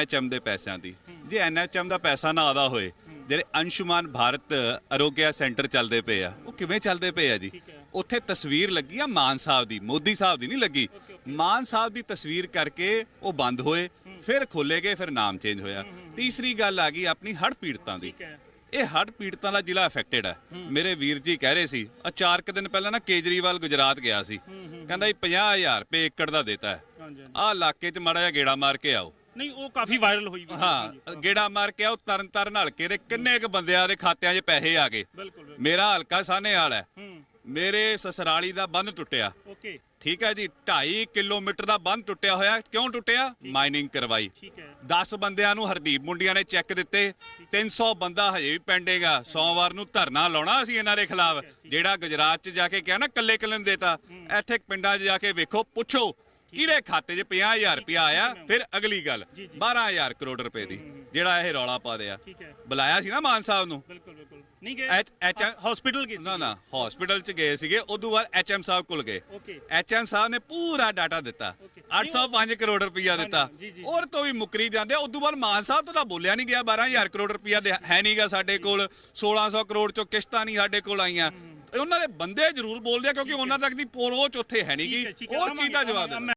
NHM ਦੇ ਪੈਸਿਆਂ ਦੀ। ਜੇ ਐਨਐਚਐਮ ਦਾ ਪੈਸਾ ਨਾ ਆਦਾ ਹੋਏ ਜਿਹੜੇ ਅੰਸ਼ੁਮਾਨ ਭਾਰਤ ਆਰੋਗਿਆ ਸੈਂਟਰ ਚੱਲਦੇ ਪਏ ਆ ਉਹ ਕਿਵੇਂ ਚੱਲਦੇ ਪਏ ਆ ਜੀ? ਉੱਥੇ ਤਸਵੀਰ ਲੱਗੀ ਆ ਮਾਨ ਸਾਹਿਬ ਦੀ ਮੋਦੀ ਸਾਹਿਬ ਦੀ ਨਹੀਂ ਲੱਗੀ। ਮਾਨ ਸਾਹਿਬ ਦੀ ਤਸਵੀਰ ਕਰਕੇ ਉਹ ਬੰਦ ਹੋਏ ਫਿਰ ਖੋਲੇ ਗਏ ਫਿਰ ਨਾਮ ਚੇਂਜ ਹੋਇਆ। ਤੀਸਰੀ ਗੱਲ ਆ ਗਈ ਆਪਣੀ ਹੜ੍ਹ ਪੀੜਤਾਂ ਦੀ। ਇਹ ਹੜ੍ਹ ਪੀੜਤਾਂ ਦਾ ਜ਼ਿਲ੍ਹਾ ਅਫੈਕਟਡ ਹੈ। ਮੇਰੇ ਵੀਰ ਜੀ ਕਹਿ ਰਹੇ ਸੀ ਆ ਚਾਰ ਕੁ ਦਿਨ ਪਹਿਲਾਂ ਨਾ ਕੇਜਰੀਵਾਲ ਗੁਜਰਾਤ ਗਿਆ ਸੀ। ਕਹਿੰਦਾ ਜੀ 50000 ਰੁਪਏ ਏਕੜ ਦਾ ਦਿੱਤਾ। ਹੈ। ਆਹ ਇਲਾਕੇ 'ਚ ਮਾੜਾ ਜਿਹਾ ਗੇੜਾ ਮਾਰ ਕੇ ਆਓ। ਨਹੀਂ ਉਹ ਕਾਫੀ ਵਾਇਰਲ ਹੋਈ ਵੀ ਹਾਂ ਗੇੜਾ ਮਾਰ ਕੇ ਆਓ ਤਰਨ ਤਰਨ ਹਲਕੇ ਦੇ ਕਿੰਨੇ ਕੁ ਬੰਦਿਆਂ ਦੇ ਖਾਤਿਆਂ 'ਚ ਪੈਸੇ ਆ ਗਏ। ਬਿਲਕੁਲ। ਮੇਰਾ ਹਲਕਾ ਸਾਹਨੇ ਵਾਲਾ ਹੈ। ਹੂੰ। ਮੇਰੇ ਸਸਰਾਲੀ ਦਾ ਬੰਨ ਟੁੱਟਿਆ। ਓਕੇ। ਠੀਕ ਹੈ ਜੀ 2.5 ਕਿਲੋਮੀਟਰ ਦਾ ਬੰਨ ਟੁੱਟਿਆ ਹੋਇਆ। ਕਿਉਂ ਟੁੱਟਿਆ? ਮਾਈਨਿੰਗ ਕਰਵਾਈ। ਠੀਕ ਹੈ। 10 ਬੰਦਿਆਂ ਨੂੰ ਹਰਦੀਪ ਮੁੰਡੀਆਂ ਨੇ ਚੈੱਕ ਦਿੱਤੇ। 300 ਬੰਦਾ ਹਜੇ ਵੀ ਪੈਂਡਿੰਗ। ਸੋਮਵਾਰ ਨੂੰ ਧਰਨਾ ਲਾਉਣਾ ਅਸੀਂ ਇਹਨਾਂ ਦੇ ਖਿਲਾਫ। ਜਿਹੜਾ ਗੁਜਰਾਤ 'ਚ ਜਾ ਕੇ ਕਿਹਾ ਨਾ ਕੱਲੇ ਕੱਲੇ ਨੂੰ ਦੇਤਾ। ਇੱਥੇ ਪਿੰਡਾਂ 'ਚ ਜਾ ਕੇ ਵੇਖੋ ਪੁੱਛੋ। ਕਿਹਦੇ ਖਾਤੇ 'ਚ 50000 ਰੁਪਇਆ ਆਇਆ? ਫਿਰ ਅਗਲੀ ਗੱਲ 12000 ਕਰੋੜ ਰੁਪਏ ਦੀ ਜਿਹੜਾ ਇਹ ਰੌਲਾ ਪਾ ਦਿਆ ਬੁਲਾਇਆ ਸੀ ਨਾ ਮਾਨ ਸਾਹਿਬ ਨੂੰ? ਬਿਲਕੁਲ ਬਿਲਕੁਲ। ਨਹੀਂ ਗਏ। ਐਚ ਐਚ ਹਸਪੀਟਲ ਗਏ ਨਾ ਨਾ ਹਸਪੀਟਲ 'ਚ ਗਏ ਸੀਗੇ ਉਦੋਂ ਬਾਅਦ ਐਚਐਮ ਸਾਹਿਬ ਕੋਲ ਗਏ। ਐਚਐਮ ਸਾਹਿਬ ਨੇ ਪੂਰਾ ਡਾਟਾ ਦਿੱਤਾ। Okay. 805 ਕਰੋੜ ਰੁਪਇਆ ਦਿੱਤਾ। ਔਰ ਤੋਂ ਵੀ ਮੁਕਰੀ ਜਾਂਦੇ ਉਦੋਂ ਬਾਅਦ ਮਾਨ ਸਾਹਿਬ ਤੋਂ ਤਾਂ ਬੋਲਿਆ ਨਹੀਂ ਗਿਆ 12000 ਕਰੋੜ ਰੁਪਇਆ ਦੇ- ਹੈ ਨਹੀਂਗਾ ਸਾਡੇ ਕੋਲ 1600 ਕਰੋੜ ਚੋਂ ਕਿਸ਼ਤਾਂ ਨਹੀਂ ਸਾਡੇ ਕੋਲ ਆਈਆਂ। ਉਹਨਾਂ ਦੇ ਬੰਦੇ ਜ਼ਰੂਰ ਬੋਲਦੇ ਆ ਕਿਉਂਕਿ ਉਹਨਾਂ ਤੱਕ ਦੀ ਪਹੁੰਚ ਉੱਥੇ ਹੈ ਨਹੀਂਗੀ ਉਹ ਚੀਜ਼ ਦਾ ਜਵਾਬ। ਦੇਣਾ